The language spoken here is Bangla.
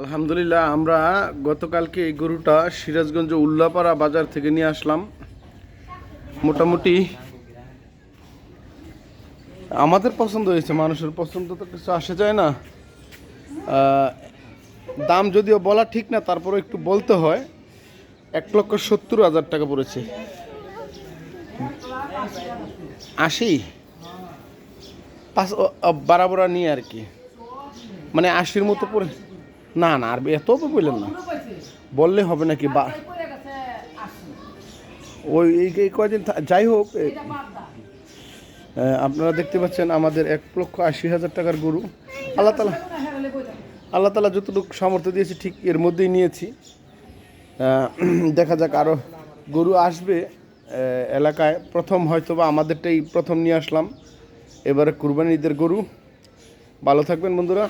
আলহামদুলিল্লাহ, আমরা গতকালকে এই গরুটা সিরাজগঞ্জ উল্লাপাড়া বাজার থেকে নিয়ে আসলাম। মোটামুটি আমাদের পছন্দ হয়েছে, মানুষের পছন্দ তো কিছু আসে যায় না। দাম যদিও বলা ঠিক না তারপরে একটু বলতে হয়, এক লক্ষ সত্তর হাজার টাকা পড়েছে। আশি পাঁচ বারাবরা নিয়ে আর কি। মানে আশির মতো পড়ে না না, আর এত বললেন না। বললে হবে নাকি? বা ওই, এই কয়দিন যাই হোক আপনারা দেখতে পাচ্ছেন আমাদের এক লক্ষ আশি হাজার টাকার গরু। আল্লাহ তালা আল্লাহ তালা যতটুকু সামর্থ্য দিয়েছি, ঠিক এর মধ্যেই নিয়েছি। দেখা যাক আরও গরু আসবে। এলাকায় প্রথম হয়তো বা আমাদেরটাই প্রথম নিয়ে আসলাম। এবারে কুরবানি ঈদের গরু। ভালো থাকবেন বন্ধুরা।